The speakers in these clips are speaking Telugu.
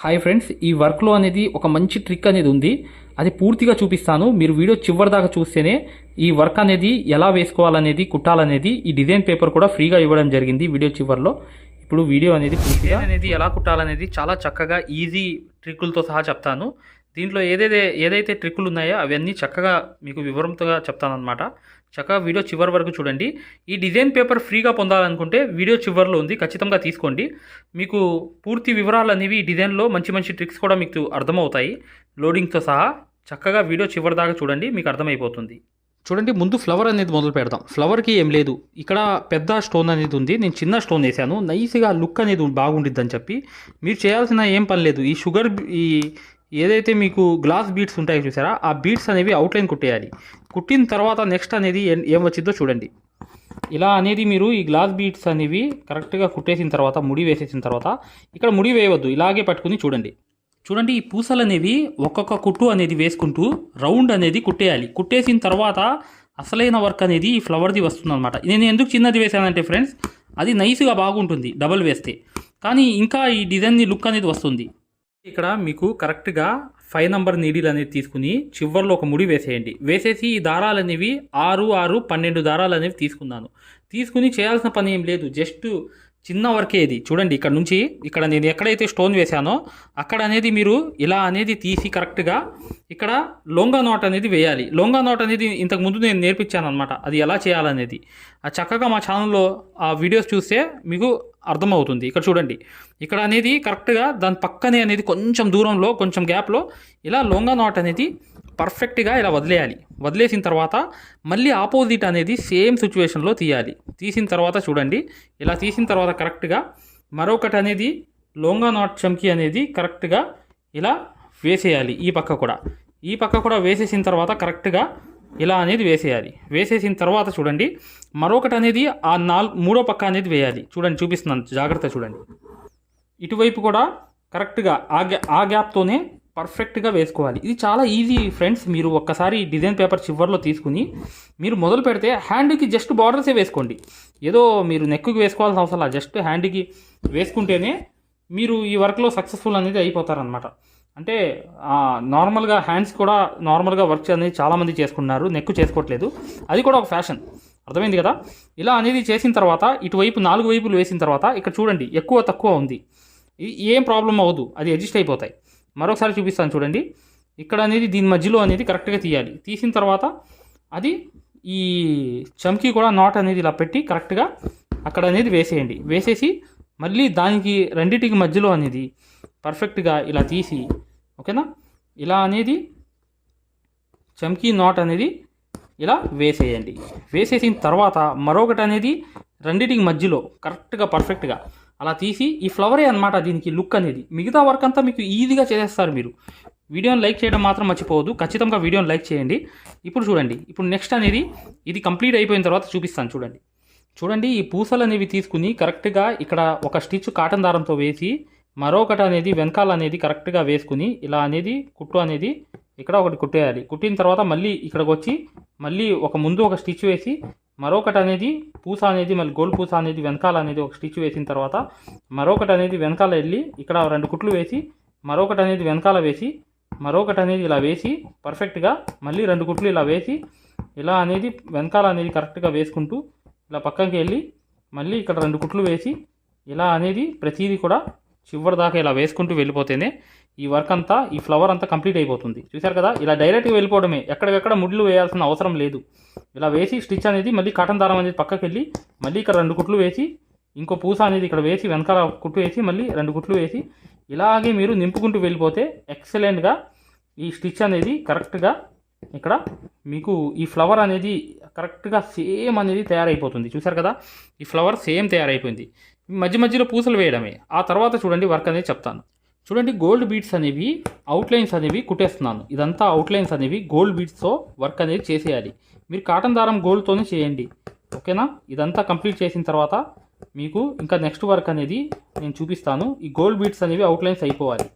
హాయ్ ఫ్రెండ్స్ ఈ వర్క్లో అనేది ఒక మంచి ట్రిక్ అనేది ఉంది. అది పూర్తిగా చూపిస్తాను. మీరు వీడియో చివరి దాకా చూస్తేనే ఈ వర్క్ అనేది ఎలా వేసుకోవాలనేది కుట్టాలనేది ఈ డిజైన్ పేపర్ కూడా ఫ్రీగా ఇవ్వడం జరిగింది వీడియో చివరిలో. ఇప్పుడు వీడియో అనేది పూర్తిగా అనేది ఎలా కుట్టాలనేది చాలా చక్కగా ఈజీ ట్రిక్కులతో సహా చెప్తాను. దీంట్లో ఏదైతే ఏదైతే ట్రిక్కులు ఉన్నాయో అవన్నీ చక్కగా మీకు వివరంతో చెప్తానమాట చక్కగా వీడియో చివరి వరకు చూడండి. ఈ డిజైన్ పేపర్ ఫ్రీగా పొందాలనుకుంటే వీడియో చివరిలో ఉంది. ఖచ్చితంగా తీసుకోండి. మీకు పూర్తి వివరాలు అనేవి ఈ డిజైన్లో మంచి మంచి ట్రిక్స్ కూడా మీకు అర్థమవుతాయి. లోడింగ్తో సహా చక్కగా వీడియో చివరి దాకా చూడండి. మీకు అర్థమైపోతుంది. చూడండి ముందు ఫ్లవర్ అనేది మొదలు పెడదాం. ఫ్లవర్కి ఏం లేదు. ఇక్కడ పెద్ద స్టోన్ అనేది ఉంది. నేను చిన్న స్టోన్ వేసాను. నైస్గా లుక్ అనేది బాగుండిద్ది అని చెప్పి. మీరు చేయాల్సిన ఏం పని లేదు. ఈ షుగర్ ఈ ఏదైతే మీకు గ్లాస్ బీడ్స్ ఉంటాయో చూసారా ఆ బీట్స్ అనేవి అవుట్లైన్ కుట్టేయాలి. కుట్టిన తర్వాత నెక్స్ట్ అనేది ఏం వచ్చిందో చూడండి. ఇలా అనేది మీరు ఈ గ్లాస్ బీట్స్ అనేవి కరెక్ట్గా కుట్టేసిన తర్వాత ముడి వేసేసిన తర్వాత ఇక్కడ ముడి వేయవద్దు ఇలాగే పట్టుకుని చూడండి. చూడండి ఈ పూసలు అనేవి ఒక్కొక్క కుట్టు అనేది వేసుకుంటూ రౌండ్ అనేది కుట్టేయాలి. కుట్టేసిన తర్వాత అసలైన వర్క్ అనేది ఈ ఫ్లవర్ది వస్తుందన్నమాట. నేను ఎందుకు చిన్నది వేసానంటే ఫ్రెండ్స్ అది నైస్గా బాగుంటుంది డబల్ వేస్తే. కానీ ఇంకా ఈ డిజైన్ని లుక్ అనేది వస్తుంది. ఇక్కడ మీకు కరెక్ట్గా ఫైవ్ నంబర్ నీడిల్ అనేది తీసుకుని చివర్లో ఒక ముడి వేసేయండి. వేసేసి ఈ దారాలు అనేవి ఆరు ఆరు పన్నెండు దారాలు అనేవి తీసుకున్నాను. తీసుకుని చేయాల్సిన పని ఏం లేదు. జస్ట్ చిన్న వర్కే ఇది. చూడండి ఇక్కడ నుంచి ఇక్కడ నేను ఎక్కడైతే స్టోన్ వేశానో అక్కడ అనేది మీరు ఇలా అనేది తీసి కరెక్ట్గా ఇక్కడ లొంగా నాట్ అనేది వేయాలి. లొంగా నాట్ అనేది ఇంతకు ముందు నేను నేర్పించాను అనమాట అది ఎలా చేయాలనేది. ఆ చక్కగా మా ఛానల్లో ఆ వీడియోస్ చూస్తే మీకు అర్థమవుతుంది. ఇక్కడ చూడండి ఇక్కడ అనేది కరెక్ట్గా దాని పక్కనే అనేది కొంచెం దూరంలో కొంచెం గ్యాప్లో ఇలా లొంగా నాట్ అనేది పర్ఫెక్ట్గా ఇలా వదిలేయాలి. వదిలేసిన తర్వాత మళ్ళీ ఆపోజిట్ అనేది సేమ్ సిచ్యువేషన్లో తీయాలి. తీసిన తర్వాత చూడండి. ఇలా తీసిన తర్వాత కరెక్ట్గా మరొకటి అనేది లోంగా నాట్ చమ్కీ అనేది కరెక్ట్గా ఇలా వేసేయాలి. ఈ పక్క కూడా. ఈ పక్క కూడా వేసేసిన తర్వాత కరెక్ట్గా ఇలా అనేది వేసేయాలి. వేసేసిన తర్వాత చూడండి. మరొకటి అనేది ఆ నాలుగు మూడో పక్క అనేది వేయాలి. చూడండి చూపిస్తున్నాను. జాగ్రత్త చూడండి. ఇటువైపు కూడా కరెక్ట్గా ఆ గ్యా ఆ గ్యాప్తోనే పర్ఫెక్ట్గా వేసుకోవాలి. ఇది చాలా ఈజీ ఫ్రెండ్స్ మీరు ఒక్కసారి డిజైన్ పేపర్ చివర్లో తీసుకుని మీరు మొదలు పెడితే హ్యాండ్కి జస్ట్ బార్డర్సే వేసుకోండి. ఏదో మీరు నెక్కి వేసుకోవాల్సిన అవసరం జస్ట్ హ్యాండ్కి వేసుకుంటేనే మీరు ఈ వర్క్లో సక్సెస్ఫుల్ అనేది అయిపోతారనమాట అంటే నార్మల్గా హ్యాండ్స్ కూడా నార్మల్గా వర్క్ అనేది చాలామంది చేసుకున్నారు నెక్ చేసుకోవట్లేదు. అది కూడా ఒక ఫ్యాషన్. అర్థమైంది కదా? ఇలా అనేది చేసిన తర్వాత ఇటువైపు నాలుగు వైపులు వేసిన తర్వాత ఇక్కడ చూడండి ఎక్కువ తక్కువ ఉంది. ఇది ఏం ప్రాబ్లం అవ్వదు. అది అడ్జస్ట్ అయిపోతాయి. మరొకసారి చూపిస్తాను చూడండి. ఇక్కడ అనేది దీని మధ్యలో అనేది కరెక్ట్గా తీయాలి. తీసిన తర్వాత అది ఈ చమ్కీ కూడా నాట్ అనేది ఇలా పెట్టి కరెక్ట్గా అక్కడ అనేది వేసేయండి. వేసేసి మళ్ళీ దానికి రెండింటికి మధ్యలో అనేది పర్ఫెక్ట్గా ఇలా తీసి ఓకేనా ఇలా అనేది చమ్కీ నాట్ అనేది ఇలా వేసేయండి. వేసేసిన తర్వాత మరొకటి అనేది రెండింటికి మధ్యలో కరెక్ట్గా పర్ఫెక్ట్గా అలా తీసి ఈ ఫ్లవరే అనమాట దీనికి లుక్ అనేది. మిగతా వర్క్ అంతా మీకు ఈజీగా చేసేస్తారు మీరు. వీడియోని లైక్ చేయడం మాత్రం మర్చిపోవద్దు. ఖచ్చితంగా వీడియోని లైక్ చేయండి. ఇప్పుడు చూడండి. ఇప్పుడు నెక్స్ట్ అనేది ఇది కంప్లీట్ అయిపోయిన తర్వాత చూపిస్తాను చూడండి. చూడండి ఈ పూసలు అనేవి తీసుకుని కరెక్ట్గా ఇక్కడ ఒక స్టిచ్ కాటన్ దారంతో వేసి మరొకటి అనేది వెనకాల అనేది కరెక్ట్గా వేసుకుని ఇలా అనేది కుట్టు అనేది ఇక్కడ ఒకటి కుట్టేయాలి. కుట్టిన తర్వాత మళ్ళీ ఇక్కడికి వచ్చి మళ్ళీ ఒక ముందు ఒక స్టిచ్ వేసి మరొకటి అనేది పూస అనేది మళ్ళీ గోల్డ్ పూస అనేది వెనకాల అనేది ఒక స్టిచ్ వేసిన తర్వాత మరొకటి అనేది వెనకాల వెళ్ళి ఇక్కడ రెండు కుట్లు వేసి మరొకటి అనేది వెనకాల వేసి మరొకటి అనేది ఇలా వేసి పర్ఫెక్ట్గా మళ్ళీ రెండు కుట్లు ఇలా వేసి ఇలా అనేది వెనకాల అనేది కరెక్ట్గా వేసుకుంటూ ఇలా పక్కకి వెళ్ళి మళ్ళీ ఇక్కడ రెండు కుట్లు వేసి ఇలా అనేది ప్రతిదీ కూడా చివరి దాకా ఇలా వేసుకుంటూ వెళ్ళిపోతేనే ఈ వర్క్ అంతా ఈ ఫ్లవర్ అంతా కంప్లీట్ అయిపోతుంది. చూశారు కదా? ఇలా డైరెక్ట్గా వెళ్ళిపోవడమే. ఎక్కడికక్కడ ముడ్లు వేయాల్సిన అవసరం లేదు. ఇలా వేసి స్టిచ్ అనేది మళ్ళీ కాటన్ దారం అనేది పక్కకి వెళ్ళి మళ్ళీ ఇక్కడ రెండు కుట్లు వేసి ఇంకో పూస అనేది ఇక్కడ వేసి వెనకాల కుట్టు వేసి మళ్ళీ రెండు కుట్లు వేసి ఇలాగే మీరు నింపుకుంటూ వెళ్ళిపోతే ఎక్సలెంట్గా ఈ స్టిచ్ అనేది కరెక్ట్గా ఇక్కడ మీకు ఈ ఫ్లవర్ అనేది కరెక్ట్గా సేమ్ అనేది తయారైపోతుంది. చూసారు కదా? ఈ ఫ్లవర్ సేమ్ తయారైపోయింది. మధ్య మధ్యలో పూసలు వేయడమే. ఆ తర్వాత చూడండి వర్క్ అనేది చెప్తాను. చూడండి గోల్డ్ బీట్స్ అనేవి అవుట్లైన్స్ అనేవి కుట్టేస్తున్నాను. ఇదంతా అవుట్లైన్స్ అనేవి గోల్డ్ బీట్స్తో వర్క్ అనేది చేసేయాలి. మీరు కాటన్ దారం గోల్డ్తోనే చేయండి. ఓకేనా? ఇదంతా కంప్లీట్ చేసిన తర్వాత మీకు ఇంకా నెక్స్ట్ వర్క్ అనేది నేను చూపిస్తాను. ఈ గోల్డ్ బీట్స్ అనేవి అవుట్లైన్స్ అయిపోవాలి.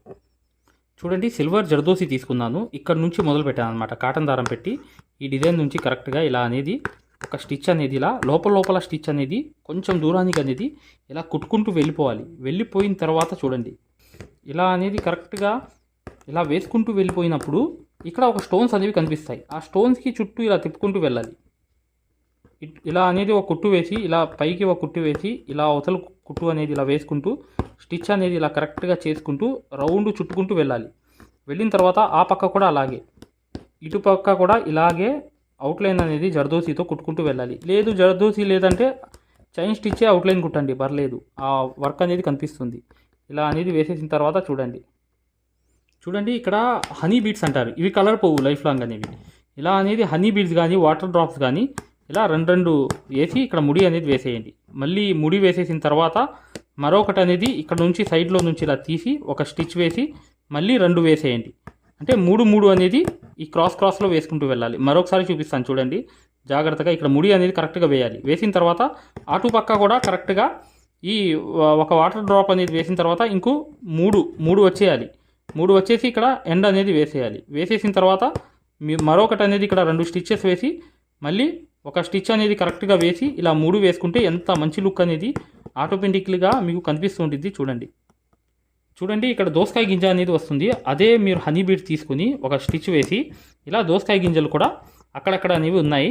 చూడండి సిల్వర్ జర్దోసి తీసుకున్నాను. ఇక్కడ నుంచి మొదలు పెట్టాను అనమాట కాటన్ దారం పెట్టి ఈ డిజైన్ నుంచి కరెక్ట్గా ఇలా అనేది ఒక స్టిచ్ అనేది ఇలా లోపల లోపల స్టిచ్ అనేది కొంచెం దూరానికి అనేది ఇలా కుట్టుకుంటూ వెళ్ళిపోవాలి. వెళ్ళిపోయిన తర్వాత చూడండి. ఇలా అనేది కరెక్ట్గా ఇలా వేసుకుంటూ వెళ్ళిపోయినప్పుడు ఇక్కడ ఒక స్టోన్స్ అనేవి కనిపిస్తాయి. ఆ స్టోన్స్కి చుట్టూ ఇలా తిప్పుకుంటూ వెళ్ళాలి. ఇలా అనేది ఒక కుట్టు వేసి ఇలా పైకి ఒక కుట్టు వేసి ఇలా అవతల కుట్టు అనేది ఇలా వేసుకుంటూ స్టిచ్ అనేది ఇలా కరెక్ట్గా చేసుకుంటూ రౌండ్ చుట్టుకుంటూ వెళ్ళాలి. వెళ్ళిన తర్వాత ఆ పక్క కూడా అలాగే. ఇటు పక్క కూడా ఇలాగే అవుట్లైన్ అనేది జర్దోసీతో కుట్టుకుంటూ వెళ్ళాలి. లేదు జర్దోసీ లేదంటే చైన్ స్టిచ్చే అవుట్లైన్ కుట్టండి పర్లేదు. ఆ వర్క్ అనేది కనిపిస్తుంది. ఇలా అనేది వేసేసిన తర్వాత చూడండి. చూడండి ఇక్కడ హనీ బీడ్స్ అంటారు. ఇవి కలర్ పోవు లైఫ్ లాంగ్ అనేవి. ఇలా అనేది హనీ బీడ్స్ కానీ వాటర్ డ్రాప్స్ కానీ ఇలా రెండు రెండు వేసి ఇక్కడ ముడి అనేది వేసేయండి. మళ్ళీ ముడి వేసేసిన తర్వాత మరొకటి అనేది ఇక్కడ నుంచి సైడ్లో నుంచి ఇలా తీసి ఒక స్టిచ్ వేసి మళ్ళీ రెండు వేసేయండి. అంటే మూడు మూడు అనేది ఈ క్రాస్ క్రాస్లో వేసుకుంటూ వెళ్ళాలి. మరొకసారి చూపిస్తాను చూడండి. జాగ్రత్తగా ఇక్కడ ముడి అనేది కరెక్ట్గా వేయాలి. వేసిన తర్వాత అటు పక్క కూడా కరెక్ట్గా ఈ ఒక వాటర్ డ్రాప్ అనేది వేసిన తర్వాత ఇంకో మూడు మూడు వచ్చేయాలి. మూడు వచ్చేసి ఇక్కడ ఎండ్ అనేది వేసేయాలి. వేసేసిన తర్వాత మరొకటి అనేది ఇక్కడ రెండు స్టిచ్చెస్ వేసి మళ్ళీ ఒక స్టిచ్ అనేది కరెక్ట్గా వేసి ఇలా మూడు వేసుకుంటే ఎంత మంచి లుక్ అనేది ఆటోమేటిక్లీగా మీకు కనిపిస్తూ ఉంటుంది చూడండి. చూడండి ఇక్కడ దోసకాయ గింజ అనేది వస్తుంది. అదే మీరు హనీ బీడ్ తీసుకుని ఒక స్టిచ్ వేసి ఇలా దోసకాయ గింజలు కూడా అక్కడక్కడ అనేవి ఉన్నాయి.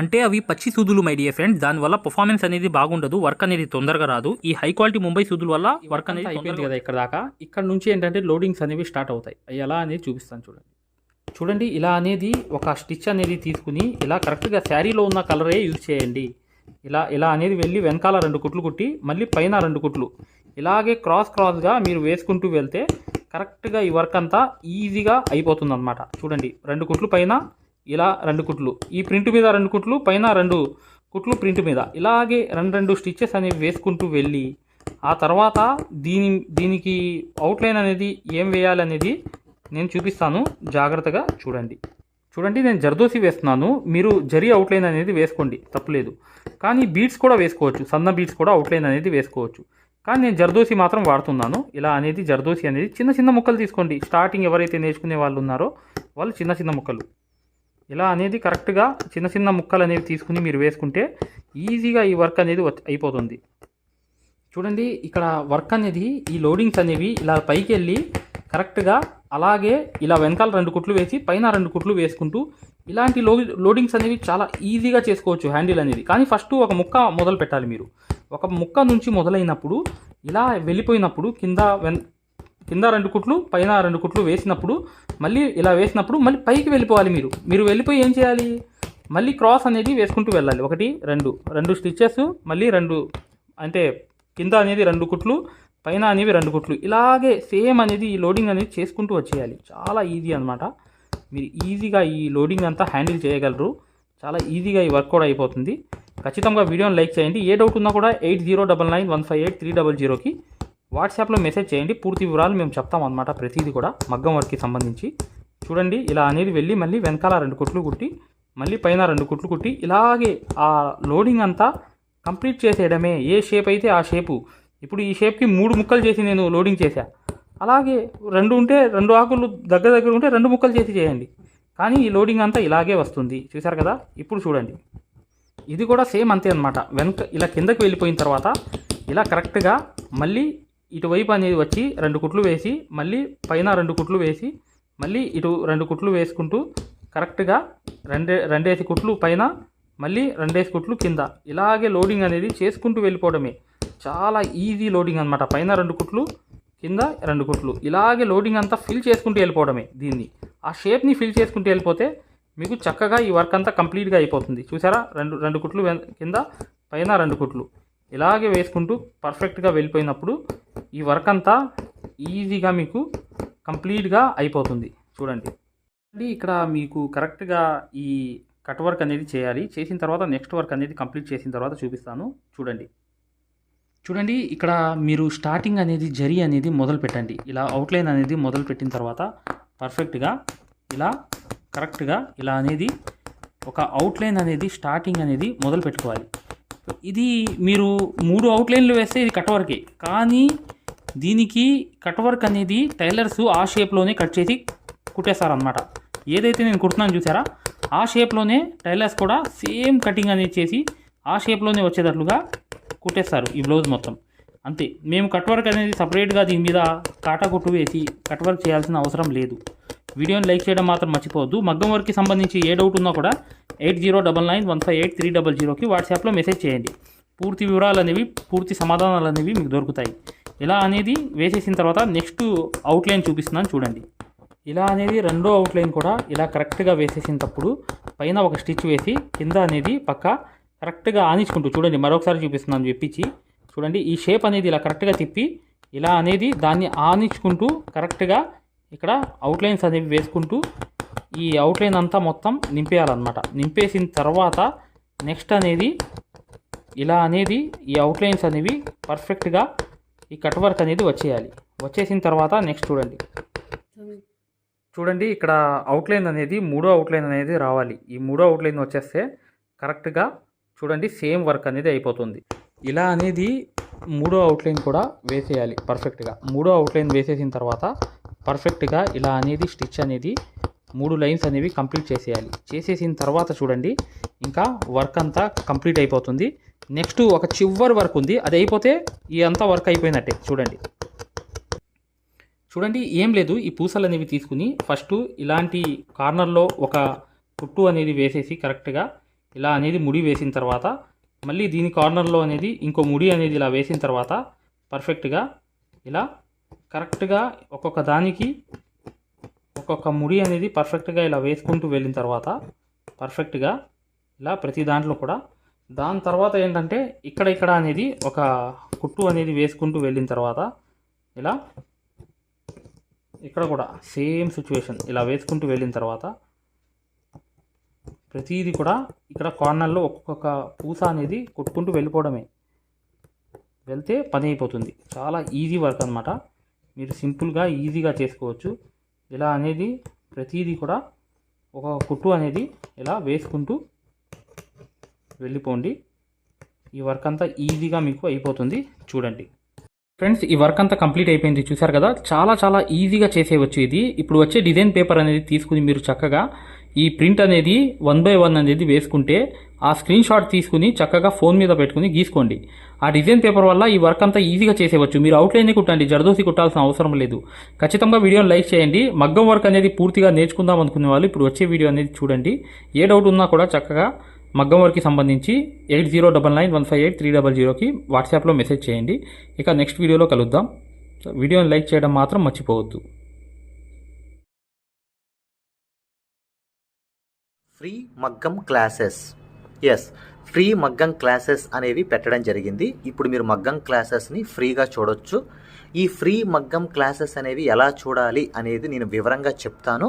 అంటే అవి పచ్చి సూదులు మై డియర్ ఫ్రెండ్స్ దానివల్ల పర్ఫార్మెన్స్ అనేది బాగుండదు వర్క్ అనేది తొందరగా రాదు. ఈ హై క్వాలిటీ ముంబై సూదుల వల్ల వర్క్ అనేది అయిపోయింది కదా ఇక్కడ దాకా. ఇక్కడ నుంచి ఏంటంటే లోడింగ్స్ అనేవి స్టార్ట్ అవుతాయి. అవి ఎలా అనేది చూపిస్తాను చూడండి. చూడండి ఇలా అనేది ఒక స్టిచ్ అనేది తీసుకుని ఇలా కరెక్ట్గా శారీలో ఉన్న కలరే యూజ్ చేయండి. ఇలా ఇలా అనేది వెళ్ళి వెనకాల రెండు కుట్లు కుట్టి మళ్ళీ పైన రెండు కుట్లు. ఇలాగే క్రాస్ క్రాస్గా మీరు వేసుకుంటూ వెళ్తే కరెక్ట్గా ఈ వర్క్ అంతా ఈజీగా అయిపోతుంది అనమాట చూడండి రెండు కుట్లు పైన ఇలా రెండు కుట్లు. ఈ ప్రింట్ మీద రెండు కుట్లు పైన రెండు కుట్లు ప్రింట్ మీద. ఇలాగే రెండు రెండు స్టిచ్చెస్ అనేవి వేసుకుంటూ వెళ్ళి ఆ తర్వాత దీని దీనికి అవుట్లైన్ అనేది ఏం వేయాలనేది నేను చూపిస్తాను. జాగ్రత్తగా చూడండి. చూడండి నేను జర్దోసి వేస్తున్నాను. మీరు జరీ అవుట్లైన్ అనేది వేసుకోండి. తప్పులేదు. కానీ బీడ్స్ కూడా వేసుకోవచ్చు. సన్న బీడ్స్ కూడా అవుట్లైన్ అనేది వేసుకోవచ్చు. కానీ నేను జర్దోసి మాత్రం వాడుతున్నాను. ఇలా అనేది జర్దోసి అనేది చిన్న చిన్న ముక్కలు తీసుకోండి. స్టార్టింగ్ ఎవరైతే నేర్చుకునే వాళ్ళు ఉన్నారో వాళ్ళు చిన్న చిన్న ముక్కలు. ఇలా అనేది కరెక్ట్గా చిన్న చిన్న ముక్కలు అనేవి తీసుకుని మీరు వేసుకుంటే ఈజీగా ఈ వర్క్ అనేది అయిపోతుంది. చూడండి ఇక్కడ వర్క్ అనేది ఈ లోడింగ్స్ అనేవి ఇలా పైకి వెళ్ళి కరెక్ట్గా అలాగే ఇలా వెనకాల రెండు కుట్లు వేసి పైన రెండు కుట్లు వేసుకుంటూ ఇలాంటి లో లోడింగ్స్ అనేవి చాలా ఈజీగా చేసుకోవచ్చు హ్యాండిల్ అనేది. కానీ ఫస్ట్ ఒక ముక్క మొదలు పెట్టాలి మీరు. ఒక ముక్క నుంచి మొదలైనప్పుడు ఇలా వెళ్ళిపోయినప్పుడు కింద వెన్ కింద రెండు కుట్లు పైన రెండు కుట్లు వేసినప్పుడు మళ్ళీ ఇలా వేసినప్పుడు మళ్ళీ పైకి వెళ్ళిపోవాలి మీరు. మీరు వెళ్ళిపోయి ఏం చేయాలి? మళ్ళీ క్రాస్ అనేది వేసుకుంటూ వెళ్ళాలి. ఒకటి రెండు. రెండు స్టిచ్చెస్ మళ్ళీ రెండు అంటే కింద అనేది రెండు కుట్లు పైన అనేవి రెండు కుట్లు. ఇలాగే సేమ్ అనేది ఈ లోడింగ్ అనేది చేసుకుంటూ వచ్చేయాలి. చాలా ఈజీ అనమాట మీరు ఈజీగా ఈ లోడింగ్ అంతా హ్యాండిల్ చేయగలరు. చాలా ఈజీగా ఈ వర్క్ కూడా అయిపోతుంది. ఖచ్చితంగా వీడియోని లైక్ చేయండి. ఏ డౌట్ ఉన్నా కూడా eight zero double nine one five eight three double జీరోకి వాట్సాప్లో మెసేజ్ చేయండి. పూర్తి వివరాలు మేము చెప్తాం అనమాట ప్రతిదీ కూడా మగ్గం వర్క్కి సంబంధించి. చూడండి ఇలా అనేది వెళ్ళి మళ్ళీ వెనకాల రెండు కుట్లు కుట్టి మళ్ళీ పైన రెండు కుట్లు కుట్టి ఇలాగే ఆ లోడింగ్ అంతా కంప్లీట్ చేసేయడమే. ఏ షేప్ అయితే ఆ షేపు. ఇప్పుడు ఈ షేప్కి మూడు ముక్కలు చేసి నేను లోడింగ్ చేశా. అలాగే రెండు ఉంటే రెండు ఆకులు దగ్గర దగ్గర ఉంటే రెండు ముక్కలు చేసి చేయండి. కానీ ఈ లోడింగ్ అంతా ఇలాగే వస్తుంది. చూసారు కదా? ఇప్పుడు చూడండి. ఇది కూడా సేమ్ అంతే అనమాట వెనక ఇలా కిందకి వెళ్ళిపోయిన తర్వాత ఇలా కరెక్ట్గా మళ్ళీ ఇటువైపు అనేది వచ్చి రెండు కుట్లు వేసి మళ్ళీ పైన రెండు కుట్లు వేసి మళ్ళీ ఇటు రెండు కుట్లు వేసుకుంటూ కరెక్ట్గా రెండే రెండేసి కుట్లు పైన మళ్ళీ రెండేసి కుట్లు కింద. ఇలాగే లోడింగ్ అనేది చేసుకుంటూ వెళ్ళిపోవడమే. చాలా ఈజీ లోడింగ్ అనమాట పైన రెండు కుట్లు కింద రెండు కుట్లు. ఇలాగే లోడింగ్ అంతా ఫిల్ చేసుకుంటూ వెళ్ళిపోవడమే దీన్ని. ఆ షేప్ని ఫిల్ చేసుకుంటూ వెళ్ళిపోతే మీకు చక్కగా ఈ వర్క్ అంతా కంప్లీట్గా అయిపోతుంది. చూసారా? రెండు రెండు కుట్లు కింద పైన రెండు కుట్లు. ఇలాగే వేసుకుంటూ పర్ఫెక్ట్గా వెళ్ళిపోయినప్పుడు ఈ వర్క్ అంతా ఈజీగా మీకు కంప్లీట్గా అయిపోతుంది. చూడండి. అండి ఇక్కడ మీకు కరెక్ట్గా ఈ కట్ వర్క్ అనేది చేయాలి. చేసిన తర్వాత నెక్స్ట్ వర్క్ అనేది కంప్లీట్ చేసిన తర్వాత చూపిస్తాను. చూడండి. చూడండి ఇక్కడ మీరు స్టార్టింగ్ అనేది జరి అనేది మొదలు పెట్టండి. ఇలా అవుట్లైన్ అనేది మొదలు పెట్టిన తర్వాత పర్ఫెక్ట్గా ఇలా కరెక్ట్గా ఇలా అనేది ఒక అవుట్లైన్ అనేది స్టార్టింగ్ అనేది మొదలు పెట్టుకోవాలి. ఇది మీరు మూడు అవుట్లైన్లు వేస్తే ఇది కట్ వర్కే కానీ దీనికి కట్ వర్క్ అనేది టైలర్స్ ఆ షేప్లోనే కట్ చేసి కుట్టేస్తారనమాట ఏదైతే నేను కుడుతున్నాను చూసారా? ఆ షేప్లోనే టైలర్స్ కూడా సేమ్ కటింగ్ అనేది చేసి ఆ షేప్లోనే వచ్చేటట్లుగా కుట్టేస్తారు ఈ బ్లౌజ్ మొత్తం. అంతే. మేము కట్ వర్క్ అనేది సపరేట్గా దీని మీద కాటా కొట్టు వేసి కట్ వర్క్ చేయాల్సిన అవసరం లేదు. వీడియోని లైక్ చేయడం మాత్రం మర్చిపోవద్దు. మగ్గం వర్క్కి సంబంధించి ఏ డౌట్ ఉన్నా కూడా eight zero double nine one five eight three double జీరోకి వాట్సాప్లో మెసేజ్ చేయండి. పూర్తి వివరాలు అనేవి పూర్తి సమాధానాలు అనేవి మీకు దొరుకుతాయి. ఇలా అనేది వేసేసిన తర్వాత నెక్స్ట్ అవుట్లైన్ చూపిస్తున్నాను చూడండి. ఇలా అనేది రెండో అవుట్లైన్ కూడా ఇలా కరెక్ట్గా వేసేసినప్పుడు పైన ఒక స్టిచ్ వేసి కింద అనేది పక్క కరెక్ట్గా ఆనించుకుంటూ చూడండి. మరొకసారి చూపిస్తున్నాను చెప్పించి చూడండి ఈ షేప్ అనేది ఇలా కరెక్ట్గా తిప్పి ఇలా అనేది దాన్ని ఆనించుకుంటూ కరెక్ట్గా ఇక్కడ అవుట్లైన్స్ అనేవి వేసుకుంటూ ఈ అవుట్లైన్ అంతా మొత్తం నింపేయాలన్నమాట. నింపేసిన తర్వాత నెక్స్ట్ అనేది ఇలా అనేది ఈ అవుట్లైన్స్ అనేవి పర్ఫెక్ట్గా ఈ కట్ వర్క్ అనేది వచ్చేయాలి. వచ్చేసిన తర్వాత నెక్స్ట్ చూడండి. చూడండి ఇక్కడ అవుట్లైన్ అనేది మూడో అవుట్లైన్ అనేది రావాలి. ఈ మూడో అవుట్లైన్ వచ్చేస్తే కరెక్ట్గా చూడండి సేమ్ వర్క్ అనేది అయిపోతుంది. ఇలా అనేది మూడో అవుట్లైన్ కూడా వేసేయాలి పర్ఫెక్ట్గా మూడో అవుట్లైన్ వేసేసిన తర్వాత పర్ఫెక్ట్గా ఇలా అనేది స్టిచ్ అనేది మూడు లైన్స్ అనేవి కంప్లీట్ చేసేయాలి. చేసేసిన తర్వాత చూడండి ఇంకా వర్క్ అంతా కంప్లీట్ అయిపోతుంది. నెక్స్ట్ ఒక చివరి వర్క్ ఉంది. అది అయిపోతే ఈ అంతా వర్క్ అయిపోయినట్టే. చూడండి. చూడండి ఏం లేదు. ఈ పూసలు అనేవి తీసుకుని ఫస్ట్ ఇలాంటి కార్నర్లో ఒక కుట్టు అనేది వేసేసి కరెక్ట్గా ఇలా అనేది ముడి వేసిన తర్వాత మళ్ళీ దీని కార్నర్లో అనేది ఇంకో ముడి అనేది ఇలా వేసిన తర్వాత పర్ఫెక్ట్గా ఇలా కరెక్ట్గా ఒక్కొక్క దానికి ఒక్కొక్క ముడి అనేది పర్ఫెక్ట్గా ఇలా వేసుకుంటూ వెళ్ళిన తర్వాత పర్ఫెక్ట్గా ఇలా ప్రతి దాంట్లో కూడా దాని తర్వాత ఏంటంటే ఇక్కడ ఇక్కడ అనేది ఒక కుట్టు అనేది వేసుకుంటూ వెళ్ళిన తర్వాత ఇలా ఇక్కడ కూడా సేమ్ సిచ్యువేషన్ ఇలా వేసుకుంటూ వెళ్ళిన తర్వాత ప్రతిదీ కూడా ఇక్కడ కార్నర్లో ఒక్కొక్క పూస అనేది కొట్టుకుంటూ వెళ్ళిపోవడమే. వెళ్తే పని అయిపోతుంది. చాలా ఈజీ వర్క్ అనమాట మీరు సింపుల్గా ఈజీగా చేసుకోవచ్చు. ఇలా అనేది ప్రతిదీ కూడా ఒక కుట్టు అనేది ఇలా వేసుకుంటూ వెళ్ళిపోండి. ఈ వర్క్ అంతా ఈజీగా మీకు అయిపోతుంది. చూడండి. ఫ్రెండ్స్ ఈ వర్క్ అంతా కంప్లీట్ అయిపోయింది. చూసారు కదా? చాలా చాలా ఈజీగా చేసేయవచ్చు ఇది. ఇప్పుడు వచ్చే డిజైన్ పేపర్ అనేది తీసుకుని మీరు చక్కగా ఈ ప్రింట్ అనేది వన్ బై వన్ అనేది వేసుకుంటే ఆ స్క్రీన్ షాట్ తీసుకుని చక్కగా ఫోన్ మీద పెట్టుకుని గీసుకోండి. ఆ డిజైన్ పేపర్ వల్ల ఈ వర్క్ అంతా ఈజీగా చేసేవచ్చు మీరు అవుట్లైన్ కుట్టండి జరదోసి కుట్టాల్సిన అవసరం లేదు. ఖచ్చితంగా వీడియోని లైక్ చేయండి. మగ్గం వర్క్ అనేది పూర్తిగా నేర్చుకుందాం అనుకునే వాళ్ళు ఇప్పుడు వచ్చే వీడియో అనేది చూడండి. ఏ డౌట్ ఉన్నా కూడా చక్కగా మగ్గం వర్క్కి సంబంధించి eight zero double nine one five eight three double జీరోకి వాట్సాప్లో మెసేజ్ చేయండి. ఇక నెక్స్ట్ వీడియోలో కలుద్దాం. వీడియోని లైక్ చేయడం మాత్రం మర్చిపోవద్దు. ఫ్రీ మగ్గం క్లాసెస్. ఎస్ ఫ్రీ మగ్గం క్లాసెస్ అనేవి పెట్టడం జరిగింది. ఇప్పుడు మీరు మగ్గం క్లాసెస్ని ఫ్రీగా చూడొచ్చు. ఈ ఫ్రీ మగ్గం క్లాసెస్ అనేవి ఎలా చూడాలి అనేది నేను వివరంగా చెప్తాను.